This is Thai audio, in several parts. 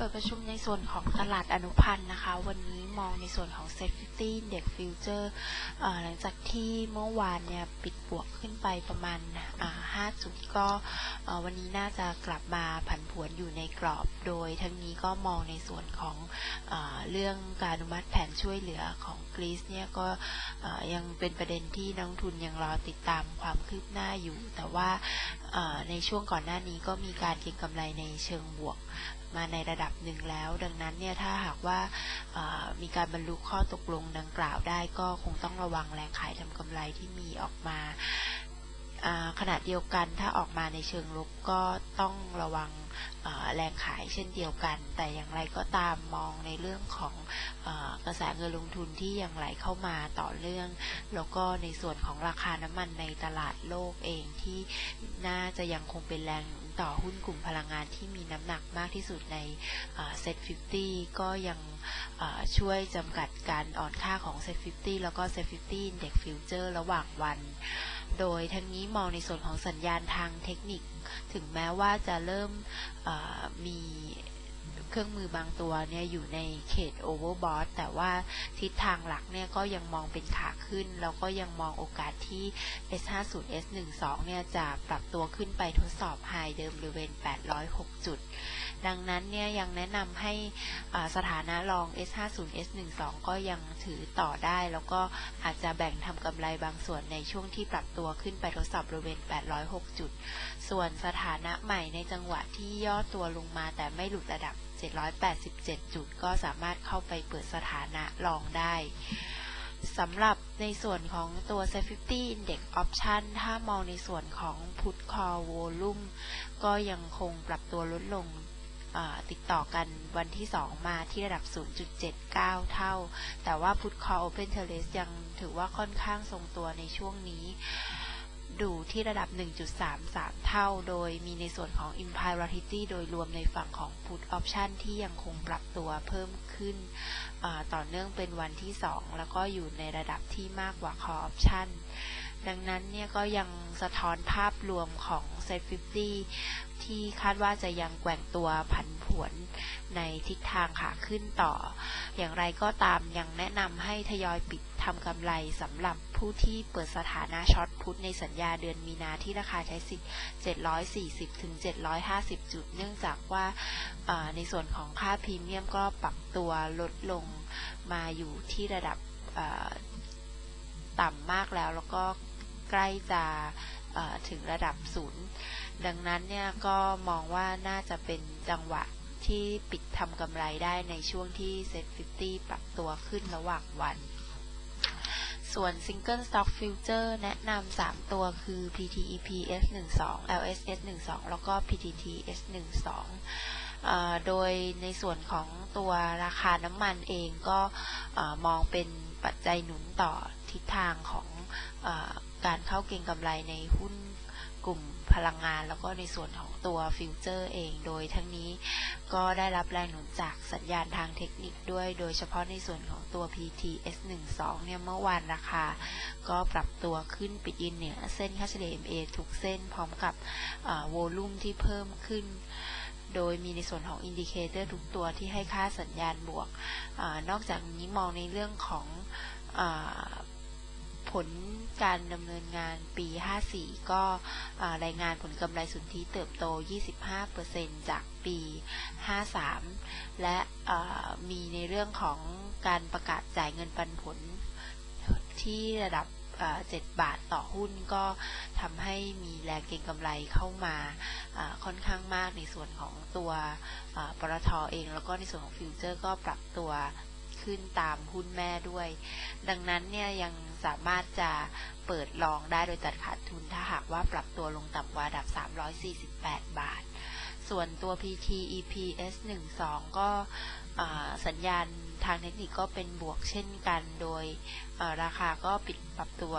ปิดประชุมในส่วนของตลาดอนุพันธ์นะคะ วันนี้มองในส่วนของ Safety Index Future เอ่อหลังจากที่เมื่อวานเนี่ยปิดบวกขึ้นไปประมาณ 5 จุดก็วันนี้น่าจะกลับมาผันผวนอยู่ในกรอบ โดยทั้งนี้ก็มองในส่วนของเอเรื่องการอนุมัติแผนช่วยเหลือของกรีซเนี่ยก็ยังเป็นประเด็นที่นักทุนยังรอติดตามความคืบหน้าอยู่ แต่ว่าในช่วงก่อนหน้านี้ก็มีการเก็งกำไรในเชิงบวก มาในระดับหนึ่งแล้ว ดังนั้นเนี่ยถ้าหากว่ามีการบรรลุข้อตกลงดังกล่าวได้ก็คงต้องระวังแรงขายทำกำไรที่มีออกมาาขณะเดียวกันถ้าออกมาในเชิงลบก็ต้องระวังแรงขายเช่นเดียวกัน แต่อย่างไรก็ตามมองในเรื่องของอกระแสเงินลงทุนที่ยังไหลเข้ามาต่อเนื่อง แล้วก็ในส่วนของราคาน้ำมันในตลาดโลกเองที่น่าจะยังคงเป็นแรง ต่อหุ้นกลุ่มพลังงานที่มีน้ำหนักมากที่สุดในเซ็ต50ก็ยังช่วยจำกัดการอ่อนค่าของเซ็ต50แล้วก็เซ็ตฟิฟตี้เด็กฟิวเจอระหว่างวัน โดยทั้งนี้มองในส่วนของสัญญาณทางเทคนิค ถึงแม้ว่าจะเริ่มมี เครื่องมือบางตัวเนี่ยอยู่ในเขตโอเวอร์บอทแต่ว่าทิศทางหลักเนี่ยก็ยังมองเป็นขาขึ้น แล้วก็ยังมองโอกาสที่ S50 S12 เนี่ยจะปรับตัวขึ้นไปทดสอบไฮเดิมบริเวณ 806 จุด ดังนั้นเนี่ยยังแนะนำให้อ่าสถานะรอง S50 S12 ก็ยังถือต่อได้ แล้วก็อาจจะแบ่งทำกำไรบางส่วนในช่วงที่ปรับตัวขึ้นไปทดสอบบริเวณ 806 จุด ส่วนสถานะใหม่ในจังหวะที่ย่อตัวลงมาแต่ไม่หลุดระดับ787 จุด ก็สามารถเข้าไปเปิดสถานะรองได้สำหรับในส่วนของตัว Safety Index Option ถ้ามองในส่วนของ Put Call Volume ก็ยังคงปรับตัวลดลงติดต่อกันวันที่ 2 มาที่ระดับ 0.79 เท่า แต่ว่า Put Call Open Interest ยังถือว่าค่อนข้างทรงตัวในช่วงนี้ ดูที่ระดับ 1.33 เท่า โดยมีในส่วนของ Implied Volatility โดยรวมในฝั่งของ Put Option ที่ยังคงปรับตัวเพิ่มขึ้นต่อเนื่องเป็นวันที่ 2 แล้วก็อยู่ในระดับที่มากกว่า Call Option ดังนั้นเนี่ยก็ยังสะท้อนภาพรวมของ Set 50 ที่คาดว่าจะยังแกว่งตัวผันผวนในทิศทางขาขึ้นต่อ อย่างไรก็ตามยังแนะนำให้ทยอยปิดทำกำไรสำหรับผู้ที่เปิดสถานะช็อต พุทในสัญญาเดือนมีนาที่ราคาใช้สิทธิ์740ถึง750 จุด เนื่องจากว่าในส่วนของค่าพรีเมียมก็ปรับตัวลดลงมาอยู่ที่ระดับต่ำมากแล้ว แล้วก็ใกล้จะถึงระดับศูนย์ดังนั้นเนี่ยก็มองว่าน่าจะเป็นจังหวะที่ปิดทำกำไรได้ในช่วงที่ Set 50ปรับตัวขึ้นระหว่างวัน ส่วน Single Stock Future แนะนำ 3 ตัวคือ PTEP S12 LSS 12 แล้วก็ PTT S12 โดยในส่วนของตัวราคาน้ำมันเองก็มองเป็นปัจจัยหนุนต่อทิศทางของอการเข้าเก็งกำไรในหุ้นกลุ่มพลังงาน แล้วก็ในส่วนของ ตัวฟิวเจอร์เอง โดยทั้งนี้ก็ได้รับแรงหนุนจากสัญญาณทางเทคนิคด้วย โดยเฉพาะในส่วนของตัว PTS12 เนี่ยเมื่อวานราคา ก็ปรับตัวขึ้นปิดยืนเหนือเส้นค่าเฉลี่ย MA ทุกเส้นพร้อมกับโวลูมที่เพิ่มขึ้นโดยมีในส่วนของอินดิเคเตอร์ทุกตัวที่ให้ค่าสัญญาณบวกอนอกจากนี้มองในเรื่องของ ผลการดำเนินงานปี 54 ก็รายงานผลกำไรสุทธิเติบโต 25%จากปี 53 และมีในเรื่องของการประกาศจ่ายเงินปันผลที่ระดับ 7 บาทต่อหุ้นก็ทำให้มีแรงเก็งกำไรเข้ามาค่อนข้างมากในส่วนของตัวปตทเอง แล้วก็ในส่วนของฟิวเจอร์ก็ปรับตัวขึ้นตามหุ้นแม่ด้วย ดังนั้นเนี่ยยัง สามารถจะเปิดลองได้โดยตัดขาดทุนถ้าหากว่าปรับตัวลงต่ำกว่าดับ 348 บาท ส่วนตัว PT EPS 12 ก็สัญญาณทางเทคนิคก็เป็นบวกเช่นกัน โดยราคาก็ปิดปรับตัว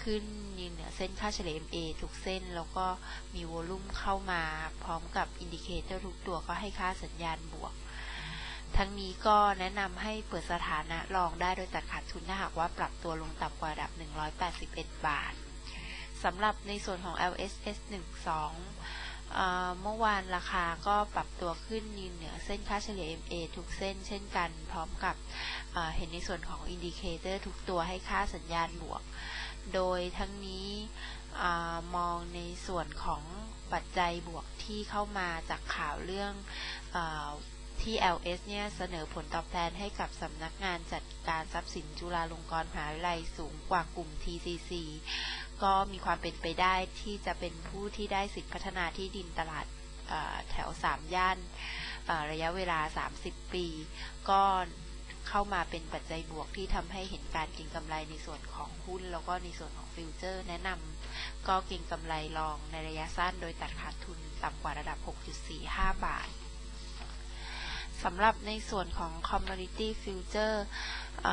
ขึ้นยืนเหนือเส้นค่าเฉลี่ย MA ทุกเส้น แล้วก็มีโวลุ่มเข้ามาพร้อมกับอินดิเคเตอร์ทุกตัวก็ให้ค่าสัญญาณบวก ทั้งนี้ก็แนะนำให้เปิดสถานะรองได้โดยตัดขาดทุนถ้าหากว่าปรับตัวลงต่ำกว่าระดับ 181 บาทสำหรับในส่วนของ LSS 12เมื่อวานราคาก็ปรับตัวขึ้นยืนเหนือเส้นค่าเฉลี่ย MA ทุกเส้นเช่นกันพร้อมกับเเห็นในส่วนของอินดิเคเตอร์ทุกตัวให้ค่าสัญญาณบวก โดยทั้งนี้อมองในส่วนของปัจจัยบวกที่เข้ามาจากข่าวเรื่อง อาที่ LS เนี่ยเสนอผลตอบแทนให้กับสำนักงานจัดการทรัพย์สินจุฬาลงกรณ์มหาวิทยาลัยสูงกว่ากลุ่ม TCC ก็มีความเป็นไปได้ที่จะเป็นผู้ที่ได้สิทธิพัฒนาที่ดินตลาดแถว 3 ย่านระยะเวลา 30 ปี ก็เข้ามาเป็นปัจจัยบวกที่ทำให้เห็นการเก็งกำไรในส่วนของหุ้น แล้วก็ในส่วนของฟิวเจอร์ แนะนำก็เก็งกำไรรองในระยะสั้นโดยตัดขาดทุนต่ำกว่าระดับ 6.45 บาท สำหรับในส่วนของ Commodity Future อ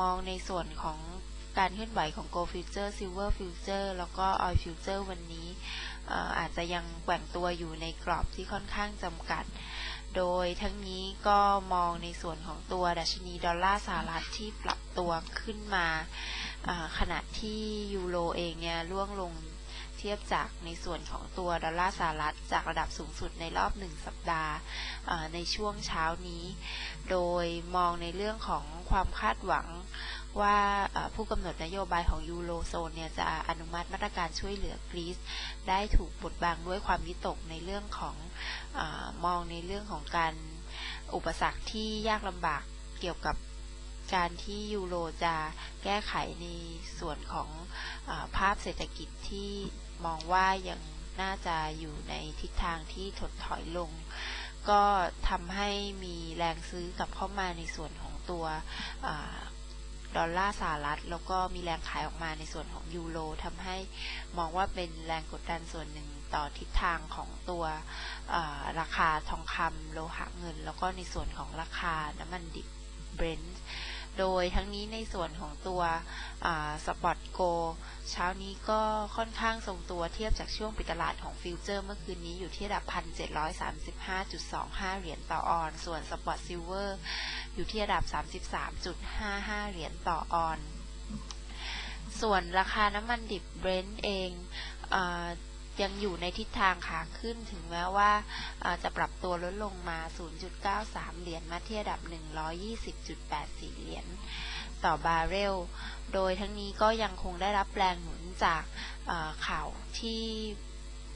มองในส่วนของการเคลื่อนไหวของ Gold Future Silver Future แล้วก็ Oil Future วันนี้อาจจะยังแกว่งตัวอยู่ในกรอบที่ค่อนข้างจำกัด โดยทั้งนี้ก็มองในส่วนของตัวดัชนีดอลลาร์สหรัฐที่ปรับตัวขึ้นมาขณะที่ยูโรเองเนี่ยร่วงลง ทียบจากในส่วนของตัวดอลลาร์สหรัฐจากระดับสูงสุดในรอบหนึ่งสัปดาห์ในช่วงเช้านี้ โดยมองในเรื่องของความคาดหวังว่าผู้กำหนดนโยบายของยูโรโซนเนี่ยจะอนุมัติมาตรการช่วยเหลือกรีซได้ถูกบดบังด้วยความวิตกในเรื่องของอมองในเรื่องของการอุปสรรคที่ยากลำบากเกี่ยวกับการที่ยูโรจะแก้ไขในส่วนของอาภาพเศรษฐกิจที่ มองว่ายังน่าจะอยู่ในทิศทางที่ถดถอยลง ก็ทำให้มีแรงซื้อกลับเข้ามาในส่วนของตัวอดอลลาร์สหรัฐ แล้วก็มีแรงขายออกมาในส่วนของยูโรทำให้มองว่าเป็นแรงกดดันส่วนหนึ่งต่อทิศทางของตัวราคาทองคำโลหะเงิน แล้วก็ในส่วนของราคาน้ำมันดิบเบรนท์ โดยทั้งนี้ในส่วนของตัวสปอตโกเช้านี้ก็ค่อนข้างทรงตัวเทียบจากช่วงปิดตลาดของฟิวเจอร์เมื่อคืนนี้อยู่ที่ระดับ 1,735.25 เหรียญต่อออน ส่วนสปอตซิลเวอร์อยู่ที่ระดับ 33.55 เหรียญต่อออน ส่วนราคาน้ำมันดิบเบรนท์เองอ ยังอยู่ในทิศทางขาขึ้นถึงแม้ว่าจะปรับตัวลดลงมา 0.93 เหรียญมาที่ระดับ 120.84 เหรียญต่อบาร์เรล โดยทั้งนี้ก็ยังคงได้รับแรงหนุนจากข่าวที่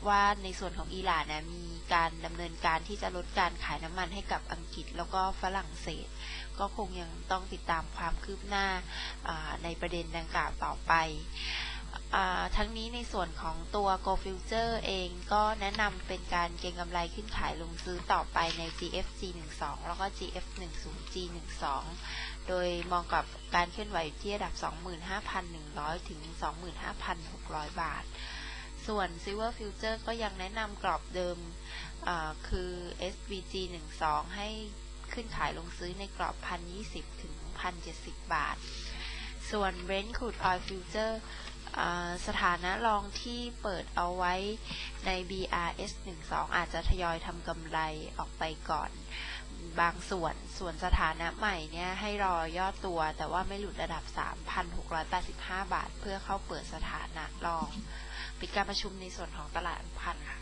ว่าในส่วนของอิหร่านนะมีการดำเนินการที่จะลดการขายน้ำมันให้กับอังกฤษแล้วก็ฝรั่งเศส ก็คงยังต้องติดตามความคืบหน้าในประเด็นดังกล่าวต่อไป ทั้งนี้ในส่วนของตัว Go Future เองก็แนะนำเป็นการเก็งกำไรขึ้นขายลงซื้อต่อไปใน GFG 12แล้วก็ GF 10 G 12โดยมองกับการเคลื่อนไหวที่ระดับ 25,100 ถึง 25,600 บาท ส่วน Silver Future ก็ยังแนะนำกรอบเดิมคือ SVG 12ให้ขึ้นขายลงซื้อในกรอบ 1,020 ถึง 1,070 บาท ส่วน Brent Crude Oil Future สถานะรองที่เปิดเอาไว้ใน BRS 12 อาจจะทยอยทำกำไรออกไปก่อนบางส่วน ส่วนสถานะใหม่เนี่ยให้รอย่อตัว แต่ว่าไม่หลุดระดับ 3,685 บาท เพื่อเข้าเปิดสถานะรอง ปิดการประชุมในส่วนของตลาดพันค่ะ